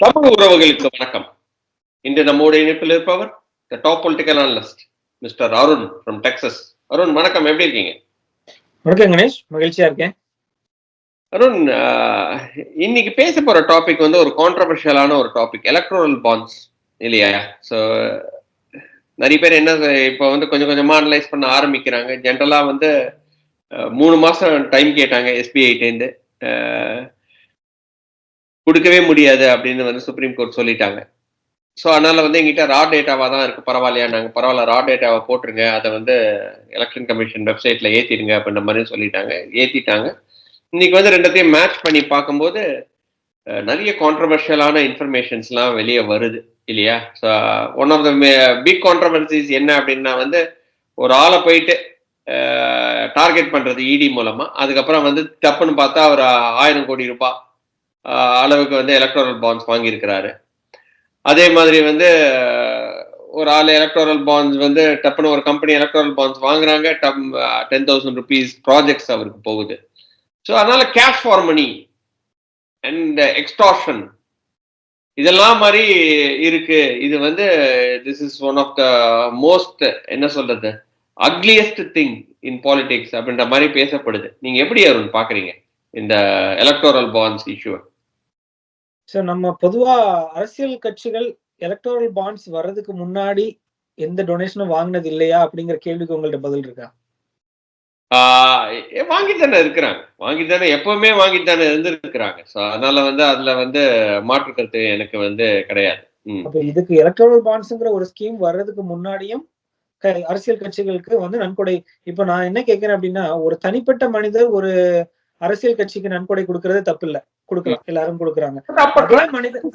தமிழ் உறவுகளுக்கு வணக்கம். இன்று நம்மோட இணைப்பில் இருப்பவர் the top political analyst mister Arun from Texas Arun வணக்கம். எப்படி இருக்கீங்க? வணக்கம் கணேஷ். மகிழ்ச்சியா இருக்கேன். அருண் இன்னைக்கு பேச போற டாபிக் வந்து ஒரு கான்ட்ரவர்ஷியலான ஒரு டாபிக் எலக்ட்ரல் பாண்ட்ஸ் இல்லையா? ஸோ நிறைய பேர் என்ன இப்போ வந்து கொஞ்சம் கொஞ்சமா அனலைஸ் பண்ண ஆரம்பிக்கிறாங்க. ஜென்ரலா வந்து மூணு மாசம் டைம் கேட்டாங்க எஸ்பிஐட்டேருந்து கொடுக்கவே முடியாது அப்படின்னு வந்து சுப்ரீம் கோர்ட் சொல்லிட்டாங்க. ஸோ அதனால வந்து எங்கிட்ட ரா டேட்டாவாக தான் இருக்கு. பரவாயில்லையா நாங்கள் பரவாயில்ல ரா டேட்டாவை போட்டுருங்க. அதை வந்து எலெக்ஷன் கமிஷன் வெப்சைட்ல ஏற்றிடுங்க அப்படின்ற மாதிரி சொல்லிட்டாங்க. ஏற்றிட்டாங்க இன்னைக்கு வந்து ரெண்டத்தையும் மேட்ச் பண்ணி பார்க்கும்போது நிறைய கான்ட்ரவர்ஷியலான இன்ஃபர்மேஷன்ஸ்லாம் வெளியே வருது இல்லையா? So one of the big controversies என்ன அப்படின்னா வந்து ஒரு ஆளை போயிட்டு டார்கெட் பண்ணுறது இடி மூலமாக அதுக்கப்புறம் வந்து தப்புன்னு பார்த்தா அவர் ஆயிரம் கோடி ரூபாய் அளவுக்கு வந்து எலக்ட்ரல் பாண்ட்ஸ் வாங்கியிருக்கிறாரு. அதே மாதிரி வந்து ஒரு ஆள் எலக்ட்ரல் பாண்ட்ஸ் வந்து டப்புன்னு ஒரு கம்பெனி எலக்ட்ரல் பாண்ட்ஸ் வாங்குறாங்க டப் டென் தௌசண்ட் ருபீஸ் ப்ராஜெக்ட்ஸ் அவருக்கு போகுது. ஸோ அதனால cash for money and extortion இதெல்லாம் மாதிரி இருக்கு. இது வந்து this is one of the most என்ன சொல்றது அக்லியஸ்ட் திங் இன் பாலிடிக்ஸ் அப்படின்ற மாதிரி பேசப்படுது. நீங்க எப்படி அருண் பாக்குறீங்க இந்த எலக்டோரல் பாண்ட்ஸ் இஷ்யூ சோ நம்ம பொதுவா அரசியல் கட்சிகள் எலக்டோரல் பாண்ட்ஸ் வர்றதுக்கு முன்னாடி எந்த டொனேஷனும் வாங்கினது இல்லையா அப்படிங்கிற கேள்விக்கு உங்கள்ட்ட பதில் இருக்கா? வாங்கிட்டு தானே இருக்கிறாங்க. வாங்கிட்டு தானே எப்பவுமே வாங்கிட்டு தானே இருந்திருக்கிறாங்க. ஸோ அதனால வந்து அதுல வந்து மாற்று கருத்து எனக்கு வந்து கிடையாது. அப்ப இதுக்கு எலக்டோரல் பாண்ட்ஸ்ங்கிற ஒரு ஸ்கீம் வர்றதுக்கு முன்னாடியும் அரசியல் கட்சிகளுக்கு வந்து நன்கொடை இப்ப நான் என்ன கேட்கிறேன் அப்படின்னா ஒரு தனிப்பட்ட மனிதர் ஒரு அரசியல் கட்சிக்கு நன்கொடை கொடுக்கறது தப்பு இல்ல கொடுக்கலாம். எல்லாரும் கொடுக்குறாங்க.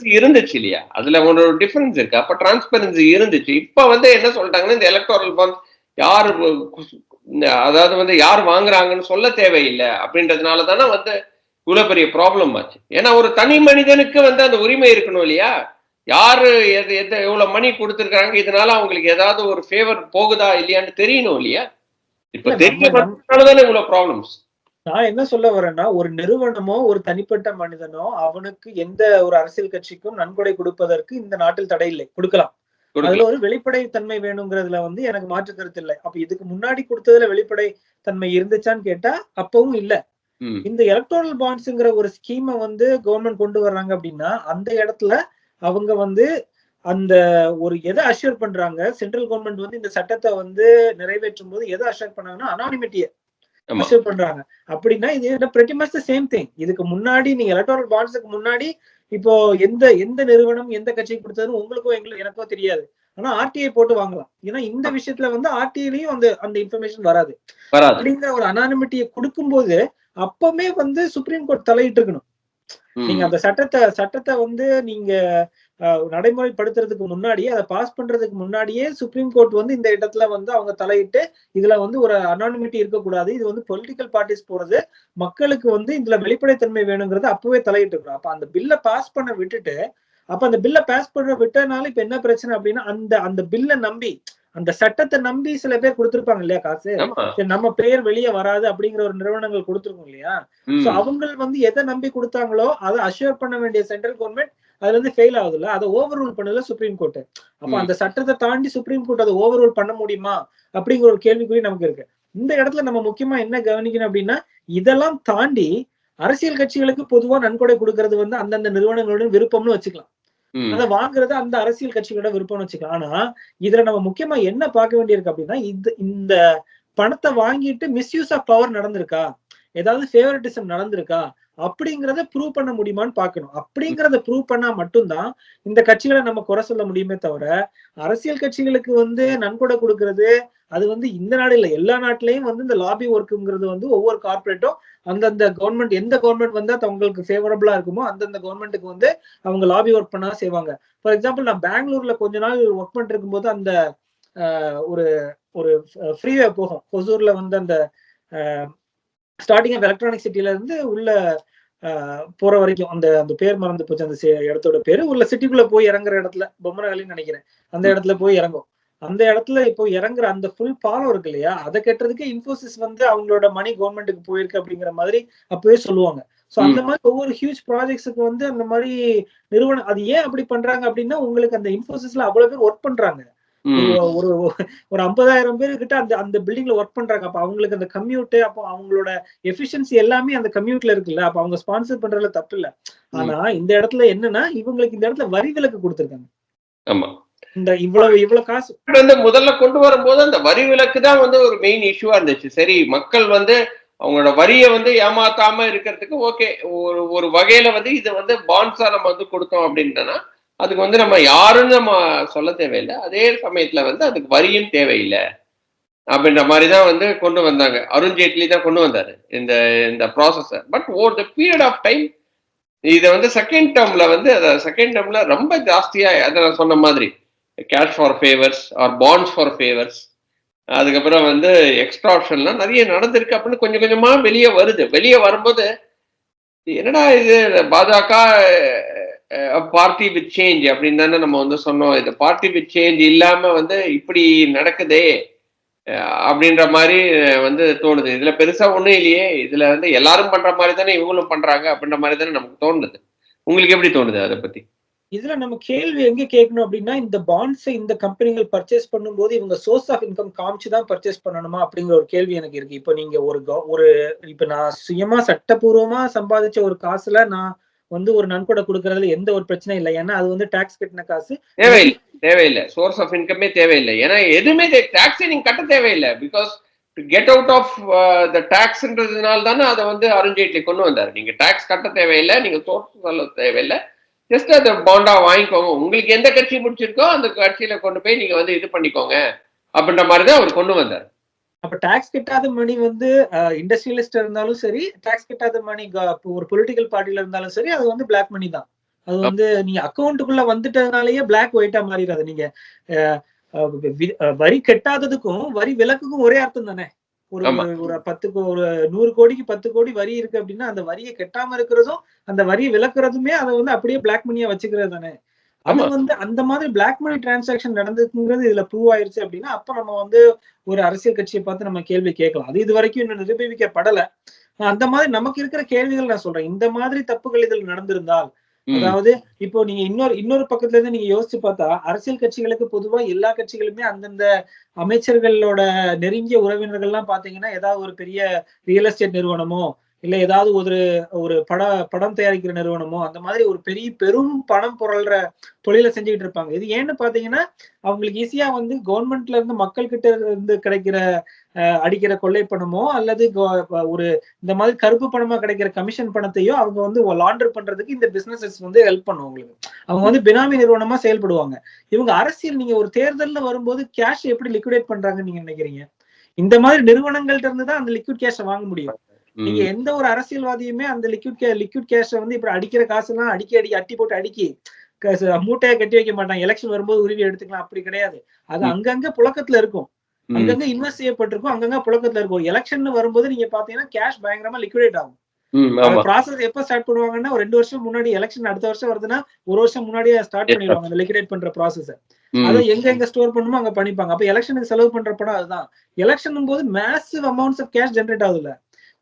இருந்துச்சு இல்லையா? அதுல ஒரு டிஃபரன்ஸ் இருக்கு. அப்ப டிரான்ஸ்பரன்சி இருந்துச்சு. இப்ப வந்து என்ன சொல்லிட்டாங்கன்னா இந்த எலக்டோரல் பாண்ட்ஸ் யார் அதாவது வந்து யார் வாங்குறாங்கன்னு சொல்ல தேவையில்லை. அப்படின்றதுனால தானே வந்து இவ்வளவு பெரிய ப்ராப்ளம் ஆச்சு. ஏன்னா ஒரு தனி மனிதனுக்கு வந்து அந்த உரிமை இருக்கணும் இல்லையா? யாரு எது எது எவ்வளவு மணி கொடுத்துருக்காங்க இதனால அவங்களுக்கு ஏதாவது ஒரு ஃபேவர் போகுதா இல்லையான்னு தெரியணும் இல்லையா? இப்ப இல்ல, தெரிய நம்ம- வந்ததுனால தானே இவ்வளவு ப்ராப்ளம்ஸ் நான் என்ன சொல்ல வரேன்னா ஒரு நிறுவனமோ ஒரு தனிப்பட்ட மனிதனோ அவனுக்கு எந்த ஒரு அரசியல் கட்சிக்கும் நன்கொடை கொடுப்பதற்கு இந்த நாட்டில் தடை இல்லை. கொடுக்கலாம். அதுல ஒரு வெளிப்படை தன்மை வேணுங்கிறதுல வந்து எனக்கு மாற்று கருத்து இல்லை. அப்ப இதுக்கு முன்னாடி கொடுத்ததுல வெளிப்படை தன்மை இருந்துச்சான்னு கேட்டா அப்பவும் இல்ல. இந்த எலக்ட்ரல் பாண்ட்ஸ்ங்கிற ஒரு ஸ்கீமை வந்து கவர்மெண்ட் கொண்டு வர்றாங்க அப்படின்னா அந்த இடத்துல அவங்க வந்து அந்த ஒரு எதை அஷ்யூர் பண்றாங்க? சென்ட்ரல் கவர்மெண்ட் வந்து இந்த சட்டத்தை வந்து நிறைவேற்றும் போது எதை அஷ்யூர் பண்ணாங்கன்னா அனானிமிட்டியை அஷ்யூர் பண்றாங்க. அப்படின்னா இது pretty much the same thing இதுக்கு முன்னாடி நீங்க எலக்ட்ரல் பாண்ட்ஸுக்கு முன்னாடி இப்போ எந்த எந்த நிறுவனம் எந்த கட்சி கொடுத்ததுன்னு உங்களுக்கோ எங்களுக்கு எனக்கோ தெரியாது. ஆனா ஆர்டிஐ போட்டு வாங்கலாம். ஏன்னா இந்த விஷயத்துல வந்து ஆர்டிஐலயும் அந்த அந்த இன்ஃபர்மேஷன் வராது. அப்படிங்கிற ஒரு அனானிமிட்டியை கொடுக்கும்போது அப்பமே வந்து சுப்ரீம் கோர்ட் தலையிட்டு இருக்கணும். நீங்க அந்த சட்டத்தை சட்டத்தை வந்து நீங்க நடைமுறைப்படுத்துறதுக்கு முன்னாடியே அதை பாஸ் பண்றதுக்கு முன்னாடியே சுப்ரீம் கோர்ட் வந்து இந்த இடத்துல வந்து அவங்க தலையிட்டு இதுல வந்து ஒரு அனானிமிட்டி இருக்கக்கூடாது. இது வந்து பொலிட்டிக்கல் பார்ட்டிஸ் போறது மக்களுக்கு வந்து இதுல வெளிப்படைத்தன்மை வேணுங்கிறது அப்பவே தலையிட்டு இருக்கணும் அப்ப அந்த பில்லை பாஸ் பண்ண விட்டுட்டு அப்ப அந்த பில்லை பாஸ் பண்ண விட்டனால இப்ப என்ன பிரச்சனை அப்படின்னா அந்த அந்த பில்லை நம்பி அந்த சட்டத்தை நம்பி சில பேர் கொடுத்திருப்பாங்க இல்லையா காசு? நம்ம பெயர் வெளியே வராது அப்படிங்கிற ஒரு நிறுவனங்கள் கொடுத்துருக்கோம் இல்லையா. சோ அவங்க வந்து எதை நம்பி கொடுத்தாங்களோ அதை அஷ்யூர் பண்ண வேண்டிய சென்ட்ரல் கவர்மெண்ட் அதுல இருந்து ஃபெயில் ஆகுதுல்ல? அதை ஓவர் ரூல் பண்ணல சுப்ரீம் கோர்ட் அப்ப. அந்த சட்டத்தை தாண்டி சுப்ரீம் கோர்ட் அதை ஓவர் ரூல் பண்ண முடியுமா? அப்படிங்கிற ஒரு கேள்விக்குறி நமக்கு இருக்கு. இந்த இடத்துல நம்ம முக்கியமா என்ன கவனிக்கணும் அப்படின்னா இதெல்லாம் தாண்டி அரசியல் கட்சிகளுக்கு பொதுவா நன்கொடை கொடுக்கறது வந்து அந்தந்த நிறுவனங்களோட விருப்பம்னு வச்சுக்கலாம். அதை வாங்குறது அந்த அரசியல் கட்சிகளோட விருப்பம்னு வச்சுக்கலாம். ஆனா இதுல நம்ம முக்கியமா என்ன பார்க்க வேண்டியிருக்கு அப்படின்னா இது இந்த பணத்தை வாங்கிட்டு மிஸ்யூஸ் ஆஃப் பவர் நடந்திருக்கா? ஏதாவது ஃபேவரட்டிசம் நடந்திருக்கா? அப்படிங்கறத ப்ரூவ் பண்ண முடியுமான்னு பார்க்கணும். அப்படிங்கறத ப்ரூவ் பண்ணா மட்டும்தான் இந்த கட்சிகளை நம்ம குறை சொல்ல முடியுமே தவிர அரசியல் கட்சிகளுக்கு வந்து நன்கொடை கொடுக்கறது அது வந்து இந்த நாடு இல்ல எல்லா நாட்டிலையும் வந்து இந்த லாபி ஒர்க்குங்கிறது வந்து ஒவ்வொரு கார்பரேட்டும் அந்தந்த கவர்மெண்ட் எந்த கவர்மெண்ட் வந்தா அவங்களுக்கு ஃபேவரபிளா இருக்குமோ அந்தந்த கவர்மெண்ட்டுக்கு வந்து அவங்க லாபி ஒர்க் பண்ணா செய்வாங்க. ஃபார் எக்ஸாம்பிள் நான் பெங்களூர்ல கொஞ்ச நாள் ஒர்க் பண்ணிட்டு இருக்கும்போது அந்த ஆஹ், ஒரு ஒரு ஃப்ரீவே போகும். ஹொசூர்ல வந்து அந்த ஸ்டார்டிங் ஆஃப் எலக்ட்ரானிக் சிட்டில இருந்து உள்ள போற வரைக்கும் அந்த அந்த பேர் மறந்து போச்சு அந்த இடத்தோட பேரு. உள்ள சிட்டிக்குள்ள போய் இறங்குற இடத்துல பொம்மனகலின்னு நினைக்கிறேன். அந்த இடத்துல போய் இறங்கும். அந்த இடத்துல இப்போ இறங்குற அந்த ஃபுல் பாலம் இருக்கு இல்லையா? அதை கட்டுறதுக்கே இன்ஃபோசிஸ் வந்து அவங்களோட மணி கவர்மெண்ட்டுக்கு போயிருக்கு அப்படிங்கிற மாதிரி அப்பவே சொல்லுவாங்க. சோ அந்த மாதிரி ஒவ்வொரு ஹியூஜ் ப்ராஜெக்ட்ஸுக்கு வந்து அந்த மாதிரி நிறுவனம் அது ஏன் அப்படி பண்றாங்க அப்படின்னா உங்களுக்கு அந்த இன்ஃபோசிஸ்ல அவ்வளவு பேர் ஒர்க் பண்றாங்க. ஒரு ஒரு- ஐம்பதாயிரம் பேர் கிட்ட அந்த அந்த பில்டிங்ல ஒர்க் பண்றாங்க. அப்ப அவங்களுக்கு அந்த கம்யூட் அப்போ அவங்களோட எஃபிஷியன்சி எல்லாமே அந்த கம்யூட்ல இருக்குல்ல. அப்ப அவங்க ஸ்பான்சர் பண்றதுல தப்பு இல்ல. ஆனா இந்த இடத்துல என்னன்னா இவங்களுக்கு இந்த இடத்துல வரி விலக்கு கொடுத்திருக்காங்க. ஆமா. இந்த இவ்வளவு இவ்வளவு காசு. வந்து முதல்ல கொண்டு வரும்போது அந்த வரி விலக்கு தான் வந்து ஒரு மெயின் இஷ்யூவா இருந்துச்சு. சரி மக்கள் வந்து அவங்களோட வரியை வந்து ஏமாத்தாம இருக்கிறதுக்கு ஓகே ஒரு ஒரு வகையில வந்து இதை வந்து பாண்ட்ஸா நம்ம வந்து கொடுத்தோம் அப்படின்னா அதுக்கு வந்து நம்ம யாருன்னு நம்ம சொல்ல தேவையில்லை. அதே சமயத்துல வந்து அதுக்கு வரியும் தேவையில்லை அப்படின்ற மாதிரி தான் வந்து கொண்டு வந்தாங்க. அருண்ஜேட்லி தான் கொண்டு வந்தாரு இந்த இந்த ப்ராசஸை but over the period of time இதை வந்து செகண்ட் டேர்ம்ல வந்து அதை செகண்ட் டேர்ம்ல ரொம்ப ஜாஸ்தியா அதை நான் சொன்ன மாதிரி cash for favours or bonds for favours அதுக்கப்புறம் வந்து எக்ஸ்ட்ராப்ஷன்லாம் நிறைய நடந்திருக்கு அப்படின்னு கொஞ்சம் கொஞ்சமா வெளியே வருது. வெளியே வரும்போது என்னடா இது பாஜக பார்ட்டி வித் சேஞ்ச் அப்படின்னு தானே நம்ம வந்து சொன்னோம். இந்த பார்ட்டி வித் சேஞ்ச் இல்லாம வந்து இப்படி நடக்குதே அப்படின்ற மாதிரி வந்து தோணுது. இதுல பெருசா ஒண்ணும் இல்லையே. இதுல வந்து எல்லாரும் பண்ற மாதிரி தானே இவங்களும் பண்றாங்க அப்படின்ற மாதிரி தானே நமக்கு தோணுது. உங்களுக்கு எப்படி தோணுது அதை பத்தி? இதுல நம்ம கேள்வி எங்க கேட்கணும் அப்படின்னா இந்த பாண்ட்ஸை இந்த கம்பெனிகள் பர்ச்சேஸ் பண்ணும்போது இவங்க சோர்ஸ் ஆஃப் இன்கம் காமிச்சு தான் பர்ச்சேஸ் பண்ணணுமா அப்படிங்கிற ஒரு கேள்வி எனக்கு இருக்கு. இப்போ நீங்க ஒரு ஒரு இப்ப நான் சுயமா சட்டப்பூர்வமா சம்பாதிச்ச ஒரு காசுல நான் வந்து ஒரு நன்கொடை கொடுக்கறதுல எந்த ஒரு பிரச்சனையும் இல்லை. ஏன்னா அது வந்து டாக்ஸ் கட்டின காசு. தேவையில்லை. தேவையில்லை. சோர்ஸ் ஆஃப் இன்கமே தேவையில்லை. ஏன்னா எதுவுமே டாக்ஸே நீங்க கட்ட தேவையில்லை. Because get out of the டாக்ஸ்ன்றதுனால தானே அதை வந்து அருண்ஜேட்லி கொண்டு வந்தார். நீங்க டாக்ஸ் கட்ட தேவையில்லை. நீங்க சோர்ஸ் சொல்ல தேவையில்லை. ஜஸ்ட் அதை பாண்டா வாங்கிக்கோங்க. உங்களுக்கு எந்த கட்சி பிடிச்சிருக்கோ அந்த கட்சியில கொண்டு போய் நீங்க வந்து இது பண்ணிக்கோங்க. அப்படின்ற மாதிரி தான் அவர் கொண்டு வந்தார். அப்ப டாக்ஸ் கட்டாத மணி வந்து இண்டஸ்ட்ரியலிஸ்ட் இருந்தாலும் சரி டாக்ஸ் கட்டாத மணி ஒரு பொலிட்டிக்கல் பார்ட்டில இருந்தாலும் சரி அது வந்து பிளாக் மணி தான். அது வந்து நீங்க அக்கௌண்ட்டுக்குள்ள வந்துட்டதுனாலயே பிளாக் ஒயிட்டா மாறிடாது நீங்க. வரி கட்டாததுக்கும் வரி விலக்குக்கும் ஒரே அர்த்தம் தானே? ஒரு. ஒரு பத்து கோ- ஒரு நூறு கோடிக்கு பத்து கோடி வரி இருக்கு அப்படின்னா அந்த வரியை கட்டாம இருக்கிறதும் அந்த வரியை விலக்குறதுமே அதை வந்து அப்படியே பிளாக் மணியா வச்சுக்கிறது தானே? அது. வந்து அந்த மாதிரி பிளாக் மணி டிரான்சாக்ஷன் நடந்ததுங்கிறது இதுல ப்ரூவ் ஆயிருச்சு அப்படின்னா அப்ப நம்ம வந்து ஒரு அரசியல் கட்சியை பார்த்து நம்ம கேள்வி கேட்கலாம். அது இது வரைக்கும் இன்னும் நிரூபிக்கப்படல. அந்த மாதிரி நமக்கு இருக்கிற கேள்விகள் நான் சொல்றேன். இந்த மாதிரி தப்புகள் இதில் நடந்திருந்தால் அதாவது இப்போ நீங்க இன்னொரு இன்னொரு பக்கத்துல இருந்து நீங்க யோசிச்சு பார்த்தா அரசியல் கட்சிகளுக்கு பொதுவா எல்லா கட்சிகளுமே அந்தந்த அமைச்சர்களோட நெருங்கிய உறவினர்கள்லாம் பாத்தீங்கன்னா ஏதாவது ஒரு பெரிய ரியல் எஸ்டேட் நிறுவனமோ இல்ல ஏதாவது ஒரு ஒரு பட படம் தயாரிக்கிற நிறுவனமோ அந்த மாதிரி ஒரு பெரிய பெரும் பணம் புரள்ற தொழிலை செஞ்சுக்கிட்டு இருப்பாங்க. இது ஏன்னு பாத்தீங்கன்னா அவங்களுக்கு ஈஸியா வந்து கவர்மெண்ட்ல இருந்து மக்கள் கிட்ட இருந்து கிடைக்கிற அஹ், அடிக்கிற கொள்ளை பணமோ அல்லது ஒரு இந்த மாதிரி கருப்பு பணமா கிடைக்கிற கமிஷன் பணத்தையோ அவங்க வந்து லாண்டர் பண்றதுக்கு இந்த பிசினஸஸ் வந்து ஹெல்ப் பண்ணும் உங்களுக்கு அவங்க வந்து பினாமி நிறுவனமா செயல்படுவாங்க. இவங்க அரசியல் நீங்க ஒரு தேர்தல்ல வரும்போது கேஷ் எப்படி லிக்விடேட் பண்றாங்கன்னு நீங்க நினைக்கிறீங்க? இந்த மாதிரி நிறுவனங்கள்ட்ட இருந்து தான் அந்த லிக்விட் கேஷை வாங்க முடியும். நீங்க எந்த ஒரு அரசியல்வாதியுமே அந்த லிக்விட் கே லிக்விட் கேஷை வந்து இப்ப அடிக்கிற காசெல்லாம் அடிக்கி அடி அட்டி போட்டு அடிக்கி மூட்டையை கட்டி வைக்க மாட்டாங்க. எலெக்ஷன் வரும்போது உருவி எடுத்துக்கலாம். அப்படி கிடையாது. அது. அங்கங்க புழக்கத்துல இருக்கும். அங்கங்க இன்வெஸ்ட் செய்யப்பட்டிருக்கும். அங்கங்க புழக்கத்துல இருக்கும். எலெக்ஷன் வரும்போது நீங்க பாத்தீங்கன்னா கேஷ் பயங்கரமா லிக்விடேட் ஆகும். ப்ராசஸ் எப்ப ஸ்டார்ட் பண்ணுவாங்கன்னா ஒரு ரெண்டு வருஷம் முன்னாடி எலெக்ஷன் அடுத்த வருஷம் வருதுன்னா ஒரு வருஷம் முன்னாடியே ஸ்டார்ட் பண்ணிடுவாங்க அந்த லிக்விடேட் பண்ற ப்ராசஸ் அதை எங்க எங்க ஸ்டோர் பண்ணுமோ அங்க பண்ணிப்பாங்க. அப்ப எலெக்ஷனுக்கு செலவு பண்ற படம் அதுதான். எலெக்ஷன் போது massive amounts of cash generate ஆகுதுல்ல.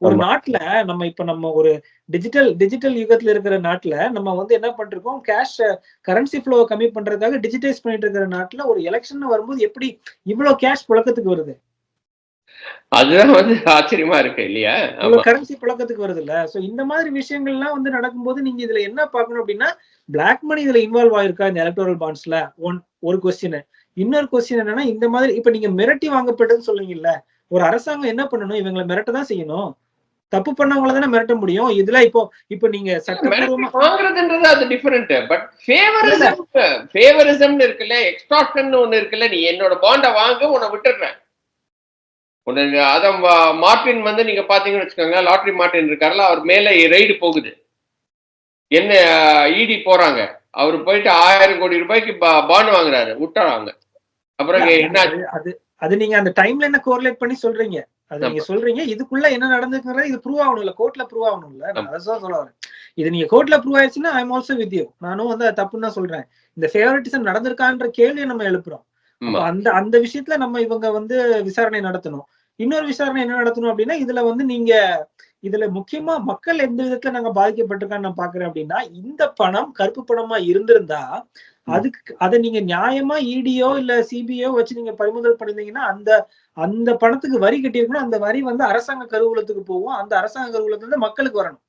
ஒரு. நாட்டுல நம்ம இப்ப நம்ம ஒரு டிஜிட்டல் டிஜிட்டல் யுகத்துல இருக்கிற நாட்டுல நம்ம வந்து என்ன பண்ணிருக்கோம்? கேஷ் கரன்சி ஃப்ளோ கம்மி பண்றதுக்காக டிஜிட்டைஸ் பண்ணிட்டு இருக்கிற நாட்டுல ஒரு எலெக்ஷன் வரும்போது எப்படி இவ்வளவு கேஷ் புழக்கத்துக்கு வருது? அதுதான் வந்து ஆச்சரியமா இருக்கு இல்லையா? கரன்சி புழக்கத்துக்கு வருது இல்ல? சோ இந்த மாதிரி விஷயங்கள்லாம் வந்து நடக்கும்போது நீங்க இதுல என்ன பார்க்கணும் அப்படின்னா பிளாக் மணி இதுல இன்வால்வ் ஆயிருக்கா இந்த எலக்டோரல் பாண்ட்ஸ்ல ஒன் ஒரு கொஸ்டின் இன்னொரு கொஸ்டின் என்னன்னா இந்த மாதிரி இப்ப நீங்க மிரட்டி வாங்கப்பட்டதுன்னு சொல்லுவீங்கல்ல ஒரு அரசாங்கம் என்ன பண்ணணும்? இவங்களை மிரட்ட தான் செய்யணும். தப்பு பண்ணவங்கள தானே மிரட்ட முடியும். இதுல இப்போ இப்போ நீங்க சட்டப்பூர்வமா வாங்குறதுன்றது அது டிஃபரெண்ட் பட் ஃபேவரிசம் ஃபேவரிசம் இருக்குல்ல எக்ஸ்ட்ராக்ஷன் ஒண்ணு இருக்குல்ல நீ என்னோட பாண்டை வாங்க உன்னை விட்டுடுறேன். உனக்கு அதான் மார்ட்டின் வந்து நீங்க பாத்தீங்கன்னு வச்சுக்கோங்க லாட்ரி மார்ட்டின் இருக்காருல்ல அவர் மேல ரைடு போகுது. என்ன இடி போறாங்க. அவர் போயிட்டு ஆயிரம் கோடி ரூபாய்க்கு பாண்ட் வாங்குறாரு விட்டுறாங்க அப்புறம் என்ன அது அது நீங்க அந்த டைம்ல என்ன கோரிலேட் பண்ணி சொல்றீங்க. அது நீங்க சொல்றீங்க இதுக்குள்ள என்ன நடந்துக்குறது இது ப்ரூவ் ஆகணும் இல்ல கோர்ட்ல ப்ரூவ் ஆகணும் இல்ல நான் சொல்ல வரேன் இது நீங்க கோர்ட்ல ப்ரூவ் ஆயிடுச்சுன்னா I am also with you நானும் வந்து தப்புன்னு தான் சொல்றேன். இந்த ஃபேவரட்டிசம் நடந்திருக்கான்ற கேள்வியை நம்ம எழுப்புறோம். அந்த அந்த விஷயத்துல நம்ம இவங்க வந்து விசாரணை நடத்தணும். இன்னொரு விசாரணை என்ன நடத்தணும் அப்படின்னா இதுல வந்து நீங்க இதுல முக்கியமா மக்கள் எந்த விதத்துல நாங்க பாதிக்கப்பட்டிருக்கான்னு நான் பாக்குறேன் அப்படின்னா இந்த பணம் கருப்பு பணமா இருந்திருந்தா அதுக்கு அதை நீங்க நியாயமா இடியோ இல்ல சிபிஐயோ வச்சு நீங்க பறிமுதல் பண்ணிருந்தீங்கன்னா அந்த அந்த பணத்துக்கு வரி கட்டியிருக்கணும் அந்த வரி வந்து அரசாங்க கருவூலத்துக்கு போகும் அந்த அரசாங்க கருவூலத்துல இருந்து மக்களுக்கு வரணும்.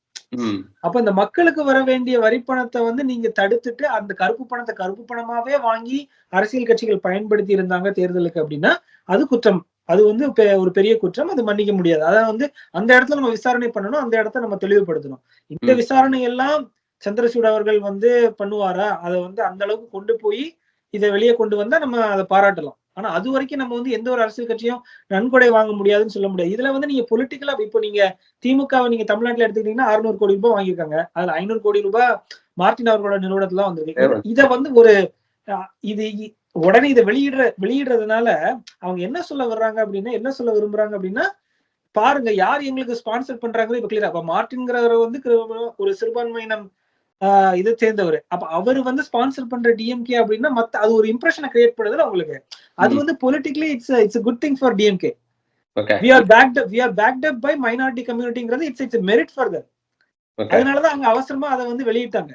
அப்ப இந்த மக்களுக்கு வர வேண்டிய வரி பணத்தை வந்து நீங்க தடுத்துட்டு அந்த கருப்பு பணத்தை கருப்பு பணமாவே வாங்கி அரசியல் கட்சிகள் பயன்படுத்தி இருந்தாங்க தேர்தலுக்கு அப்படின்னா அது குற்றம். அது வந்து ஒரு பெரிய குற்றம் அது மன்னிக்க முடியாது. அதான் வந்து அந்த இடத்துல நம்ம விசாரணை பண்ணணும் அந்த இடத்த நம்ம தெளிவுபடுத்தணும். இந்த. விசாரணை எல்லாம் சந்திரசூட் அவர்கள் வந்து பண்ணுவாரா? அதை வந்து அந்த அளவுக்கு கொண்டு போய் இதை வெளியே கொண்டு வந்தா நம்ம அதை பாராட்டலாம். ஆனா அது வரைக்கும் நம்ம வந்து எந்த ஒரு அரசியல் கட்சியும் நன்கொடை வாங்க முடியாதுன்னு சொல்ல முடியாது. இதுல வந்து நீங்க பொலிட்டிக்கலா இப்போ நீங்க திமுகவை நீங்க தமிழ்நாட்டுல எடுத்துக்கிட்டீங்கன்னா அறுநூறு கோடி ரூபாய் வாங்கியிருக்காங்க. அதுல ஐநூறு கோடி ரூபாய் மார்டின் அவர்களோட நிறுவனத்துல வந்திருக்கு. இத- வந்து ஒரு இது உடனே இதை வெளியிடுற வெளியிடுறதுனால அவங்க என்ன சொல்ல வர்றாங்க அப்படின்னா என்ன சொல்ல விரும்புறாங்க அப்படின்னா பாருங்க யார் எங்களுக்கு ஸ்பான்சர் பண்றாங்களோ இப்ப கிளியர் அப்ப மார்டின்ங்கிறவர் வந்து ஒரு சிறுபான்மையினம் இதை சேர்ந்தவர். அப்ப அவர் வந்து ஸ்பான்சர் பண்ற டிஎம்கே அப்படின்னா மத்த அது ஒரு இம்ப்ரெஷனை கிரியேட் பண்ணுதுல உங்களுக்கு அது. வந்து politically it's it's good thing for DMK we are backed we are backed up by minority கம்யூனிட்டிங்கிறது it's it's merit for that அதனாலதான் அங்க அவசரமா அதை வந்து வெளியிட்டாங்க.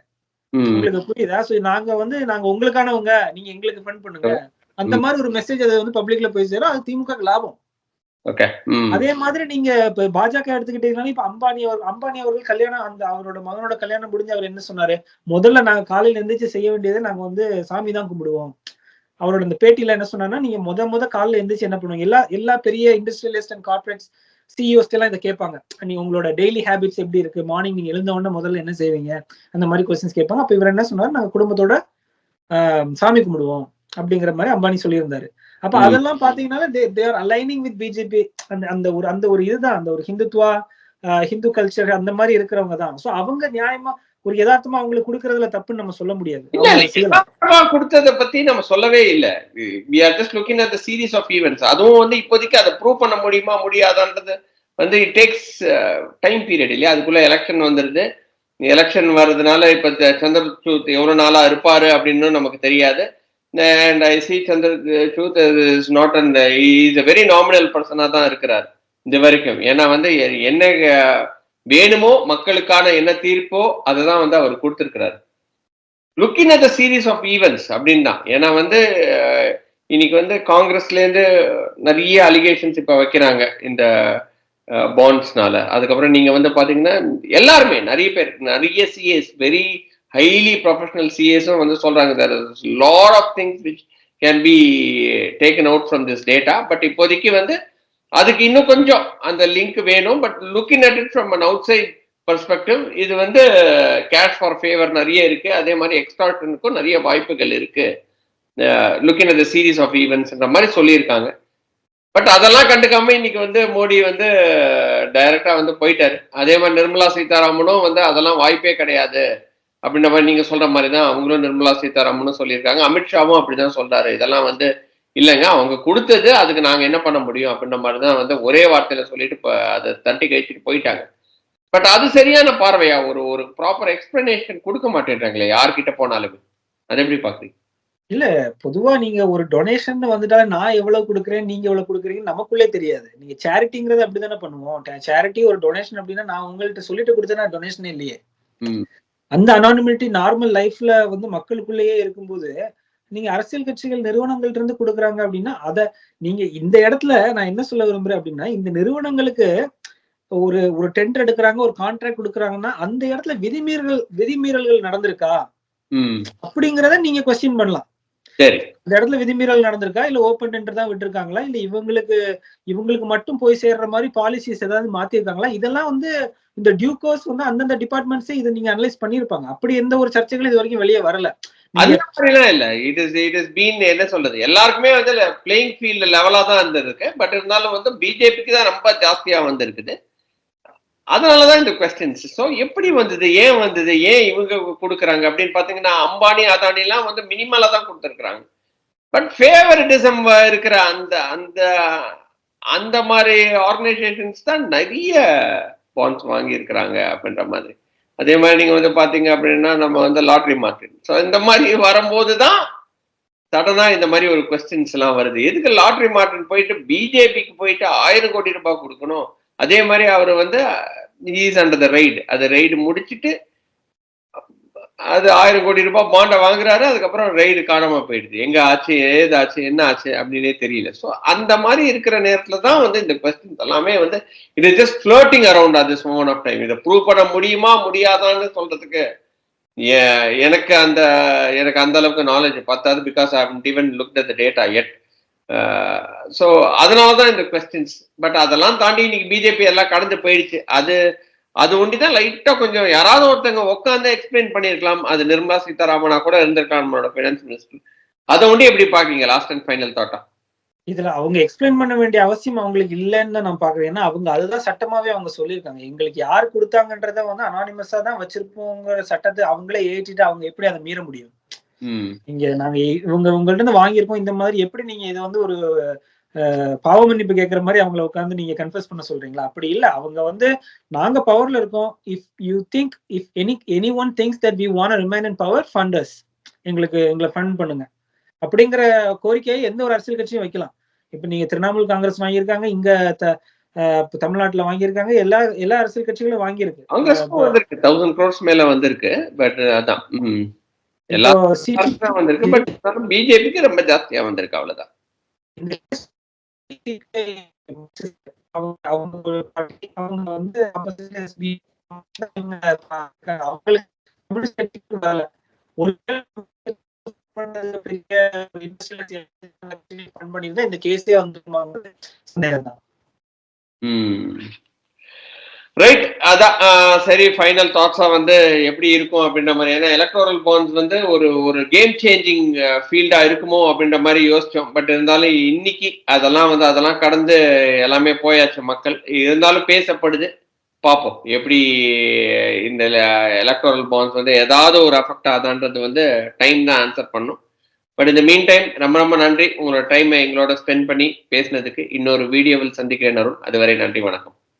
உங்களுக்கு புரியுதா? சோ நாங்க வந்து நாங்க உங்களுக்கானவங்க. நீங்க எங்களுக்கு ஃபண்ட் பண்ணுங்க. அந்த. மாதிரி ஒரு மெசேஜ் அது வந்து பப்ளிக்ல போய் சேரும். அது திமுக லாபம். அதே மாதிரி நீங்க இப்ப பாஜக எடுத்துக்கிட்டீங்கன்னா இப்ப அம்பானி அவர் அம்பானி அவர்கள் கல்யாணம் அந்த அவரோட மகனோட கல்யாணம் முடிஞ்சு அவர் என்ன சொன்னாரு? முதல்ல நாங்க காலையில எந்திரிச்சு செய்ய வேண்டியதை நாங்க வந்து சாமி தான் கும்பிடுவோம். அவரோட இந்த பேட்டியில என்ன சொன்னாருன்னா நீங்க முத முத காலையில எந்திரிச்சு என்ன பண்ணுவீங்க? எல்லா எல்லா பெரிய இண்டஸ்ட்ரியலிஸ்ட் அண்ட் கார்பரேட்ஸ் சிஇஓஸ் எல்லாம் இதை கேட்பாங்க. நீங்க உங்களோட டெய்லி ஹேபிட்ஸ் எப்படி இருக்கு? மார்னிங் நீங்க எழுந்த உடனே முதல்ல என்ன செய்வீங்க? அந்த மாதிரி கொஸ்டின்ஸ் கேட்பாங்க. அப்ப இவர் என்ன சொன்னாரு? நாங்க குடும்பத்தோட ஆஹ், சாமி கும்பிடுவோம் அப்படிங்கிற மாதிரி அம்பானி சொல்லியிருந்தாரு. அப்ப. அதெல்லாம் பாத்தீங்கன்னா they are aligning with BJP அந்த அந்த ஒரு அந்த ஒரு இதுதான். அந்த ஒரு ஹிந்துத்வா ஹிந்து கல்ச்சர் அந்த மாதிரி இருக்கிறவங்க தான் சோ அவங்க நியாயமா ஒரு யதார்த்தமா அவங்களுக்கு கொடுக்கறதுல தப்புன்னு நம்ம சொல்ல முடியாது. கொடுத்தத பத்தி நம்ம சொல்லவே இல்ல. We are just looking at series of events அதுவும் வந்து இப்போதைக்கு அதை ப்ரூவ் பண்ண முடியுமா முடியாதான்றது வந்து இட் டேக்ஸ் டைம் பீரியட் இல்லையா? அதுக்குள்ள எலெக்ஷன் வந்துருது. எலெக்ஷன் வர்றதுனால இப்ப சந்திரசூத் எவ்வளவு நாளா இருப்பாரு அப்படின்னு நமக்கு தெரியாது. And I see Chandrachud is not and is a very nominal persona தான் இருக்கிறார். இது வரைக்கும். ஏன்னா வந்து என்ன வேணுமோ மக்களுக்கான என்ன தீர்ப்போ அதை தான் வந்து அவர் கொடுத்திருக்கிறாரு. Looking at the series of events அப்படின்னு தான் ஏன்னா வந்து இன்னைக்கு வந்து காங்கிரஸ்லேருந்து நிறைய அலிகேஷன்ஸ் இப்போ வைக்கிறாங்க இந்த பாண்ட்ஸ்னால அதுக்கப்புறம் நீங்க வந்து பாத்தீங்கன்னா எல்லாருமே நிறைய பேர் நிறைய சிஎஸ் வெரி ஹைலி ப்ரொஃபஷனல் சிஎஸும் வந்து சொல்றாங்க. Lot of things which can be taken out from this data but இப்போதைக்கு வந்து அதுக்கு இன்னும் கொஞ்சம் அந்த லிங்க் வேணும் but looking at it from an outside perspective இது வந்து கேஷ் ஃபார் ஃபேவர் நிறைய இருக்கு. அதே மாதிரி எக்ஸ்டார்டனுக்கும் நிறைய வாய்ப்புகள் இருக்கு. Looking at the series of ஈவெண்ட்ஸ்ன்ற மாதிரி சொல்லியிருக்காங்க. பட் அதெல்லாம் கண்டுக்காம இன்னைக்கு வந்து மோடி வந்து டைரக்டா வந்து போயிட்டாரு. அதே மாதிரி நிர்மலா சீதாராமனும் வந்து அதெல்லாம் வாய்ப்பே கிடையாது. அப்படின்ற மாதிரி நீங்க சொல்ற மாதிரி தான் அவங்களும் நிர்மலா சீதாராமனும் சொல்லியிருக்காங்க. அமித்ஷாவும் அப்படிதான் சொல்றாரு. இதெல்லாம் வந்து இல்லைங்க அவங்க கொடுத்தது அதுக்கு நாங்க என்ன பண்ண முடியும் அப்படின்ற மாதிரி தான் வந்து ஒரே வார்த்தையில சொல்லிட்டு அதை தட்டி கழிச்சிட்டு போயிட்டாங்க. பட் அது சரியான பார்வையா ஒரு ஒரு ப்ராப்பர் எக்ஸ்பிளனேஷன் கொடுக்க மாட்டேன்றாங்களே யார்கிட்ட போனாலுமே. அது எப்படி பாக்குறீங்க பொதுவா நீங்க ஒரு டொனேஷன் வந்துட்டா நான் எவ்வளவு கொடுக்குறேன் நீங்க எவ்வளவு கொடுக்குறீங்கன்னு நமக்குள்ளே தெரியாது. நீங்க சேரிட்டிங்கிறது அப்படிதானே பண்ணுவோம். சேரிட்டி ஒரு டொனேஷன் அப்படின்னா நான் உங்கள்ட்ட சொல்லிட்டு கொடுத்தேன்னா டொனேஷனே இல்லையே. அந்த அனானிமிட்டி நார்மல் லைஃப்ல வந்து மக்களுக்குள்ளேயே இருக்கும்போது நீங்க அரசியல் கட்சிகள் நிறுவனங்கள்ட்ட இருந்து கொடுக்குறாங்க அப்படின்னா அத நீங்க இந்த இடத்துல நான் என்ன சொல்ல விரும்புறேன் அப்படின்னா இந்த நிறுவனங்களுக்கு ஒரு ஒரு டெண்டர் எடுக்கிறாங்க ஒரு கான்ட்ராக்ட் கொடுக்குறாங்கன்னா அந்த இடத்துல விதிமீறல் விதிமீறல்கள் நடந்திருக்கா? அப்படிங்கறத நீங்க கொஸ்டின் பண்ணலாம். சரி. இந்த இடத்துல விதிமீறல் நடந்திருக்கா? இல்ல ஓப்பன் டெண்டர் தான் விட்டுருக்காங்களா? இல்ல இவங்களுக்கு இவங்களுக்கு மட்டும் போய் சேர்ற மாதிரி பாலிசிஸ் ஏதாவது மாத்திருக்காங்களா? இதெல்லாம் வந்து இந்த டியூகோஸ் வந்து அந்தந்த டிபார்ட்மெண்ட்ஸே இதை நீங்க அனலைஸ் பண்ணிருப்பாங்க அப்படி எந்த ஒரு சர்ச்சைகளும் இது வரைக்கும் வெளியே வரல. மாதிரிலாம் இல்ல. It is it is been என்ன சொல்றது? எல்லாருக்குமே வந்து பிளேயிங் ஃபீல்டு லெவலா தான் இருந்திருக்கு. பட் இருந்தாலும் வந்து பிஜேபிக்கு தான் ரொம்ப ஜாஸ்தியா வந்திருக்குது. அதனாலதான் இந்த கொஸ்டின்ஸ் ஸோ எப்படி வந்தது? ஏன் வந்தது? ஏன் இவங்க கொடுக்குறாங்க? அப்படின்னு பாத்தீங்கன்னா அம்பானி அதானி எல்லாம் வந்து மினிமலா தான் கொடுத்துருக்குறாங்க. பட் ஃபேவரட்டிசம் இருக்கிற அந்த அந்த அந்த மாதிரி ஆர்கனைசேஷன்ஸ் தான் நிறைய பாண்ட்ஸ் வாங்கியிருக்கிறாங்க அப்படின்ற மாதிரி. அதே மாதிரி நீங்க வந்து பாத்தீங்க அப்படின்னா நம்ம வந்து லாட்ரி மார்க்கெட் ஸோ இந்த மாதிரி வரும்போது தான் சடனா இந்த மாதிரி ஒரு கொஸ்டின்ஸ் எல்லாம் வருது. எதுக்கு லாட்ரி மார்க்கெட் போயிட்டு பிஜேபிக்கு போயிட்டு ஆயிரம் கோடி ரூபாய் கொடுக்கணும்? அதே மாதிரி அவர் வந்து இஸ் அண்டர் த ரைடு அது ரைடு முடிச்சுட்டு அது ஆயிரம் கோடி ரூபாய் பாண்டை வாங்குறாரு அதுக்கப்புறம் ரைடு காணாம போயிடுது. எங்க ஆச்சு ஏது ஆச்சு என்ன ஆச்சு அப்படின்னே தெரியல. ஸோ அந்த மாதிரி இருக்கிற நேரத்துல தான் வந்து இந்த கொஸ்டின்ஸ் எல்லாமே வந்து இது just floating around at this moment of time இதை ப்ரூவ் பண்ண முடியுமா முடியாதான்னு சொல்றதுக்கு எனக்கு அந்த எனக்கு அந்த அளவுக்கு நாலேஜ் பத்தாது because I even look at the data yet so அதனால தான் இந்த கொஸ்டின்ஸ் பட் அதெல்லாம் தாண்டி இன்னைக்கு பிஜேபி எல்லாம் கடந்து போயிடுச்சு. அது அது ஒண்டி தான் லைட்டாக கொஞ்சம் யாராவது ஒருத்தங்க உட்காந்து எக்ஸ்பிளைன் பண்ணியிருக்கலாம். அது நிர்மலா சீதாராமனா கூட இருந்திருக்கலாம் நம்மளோட ஃபைனான்ஸ் மினிஸ்டர் அதை ஒண்டி எப்படி பாக்கீங்க லாஸ்ட் அண்ட் ஃபைனல் தாட்டா இதுல அவங்க எக்ஸ்பிளைன் பண்ண வேண்டிய அவசியம் அவங்களுக்கு இல்லைன்னு தான் நான் பாக்குறேன். ஏன்னா அவங்க அதுதான் சட்டமாவே அவங்க சொல்லியிருக்காங்க. எங்களுக்கு யார் கொடுத்தாங்கன்றத வந்து அனானிமஸா தான் வச்சிருப்போங்கிற சட்டத்தை அவங்களே ஏற்றிட்டு அவங்க எப்படி அதை மீற முடியும்? இங்க நாங்க இவங்க உங்கள்ட்ட இருந்து வாங்கியிருக்கோம் இந்த மாதிரி எப்படி நீங்க இதை வந்து ஒரு பாவ மன்னிப்பு கேட்கற மாதிரி அவங்கள உட்காந்து நீங்க கன்ஃபர்ஸ் பண்ண சொல்றீங்களா? அப்படி இல்ல. அவங்க வந்து நாங்க பவர்ல இருக்கோம். If you think if any any one things that we want remain in power funders எங்களுக்கு எங்களை ஃபண்ட் பண்ணுங்க. அப்படிங்கிற கோரிக்கையை எந்த ஒரு அரசியல் கட்சியும் வைக்கலாம். இப்ப நீங்க திரிணாமுல் காங்கிரஸ் வாங்கியிருக்காங்க இங்க தமிழ்நாட்டுல வாங்கியிருக்காங்க. எல்லா எல்லா அரசியல் கட்சிகளும் வாங்கியிருக்கு. க்ரோர்ஸ் மேல வந்திருக்கு. பட் அதான். ம் எல்லா இப்போ சி- தான் வந்திருக்கு. பட் பிஜேபிக்கு ரொம்ப ஜாஸ்தியா வந்திருக்கு அவ்வளவுதான். அவங்க வந்து இந்த கேஸே வந்து சந்தேகம் தான் ரைட் அதான் சரி ஃபைனல் தாட்ஸா வந்து எப்படி இருக்கும் அப்படின்ற மாதிரி. ஏன்னா எலக்ட்ரோரல் பாண்ட்ஸ் வந்து ஒரு ஒரு கேம் சேஞ்சிங் ஃபீல்டா இருக்குமோ அப்படின்ற மாதிரி யோசிச்சோம். பட் இருந்தாலும் இன்னைக்கு அதெல்லாம் வந்து அதெல்லாம் கடந்து எல்லாமே போயாச்சு மக்கள். இருந்தாலும் பேசப்படுது. பார்ப்போம். எப்படி இந்த எலக்ட்ரோரல் பாண்ட்ஸ் வந்து ஏதாவது ஒரு அஃபெக்ட் ஆதான்றது வந்து டைம் தான் ஆன்சர் பண்ணும். பட் இந்த மீன் டைம் ரொம்ப ரொம்ப நன்றி. உங்களோட டைமை எங்களோட ஸ்பெண்ட் பண்ணி பேசினதுக்கு. இன்னொரு வீடியோவில் சந்திக்கிறேன் அருண். அதுவரை நன்றி வணக்கம்.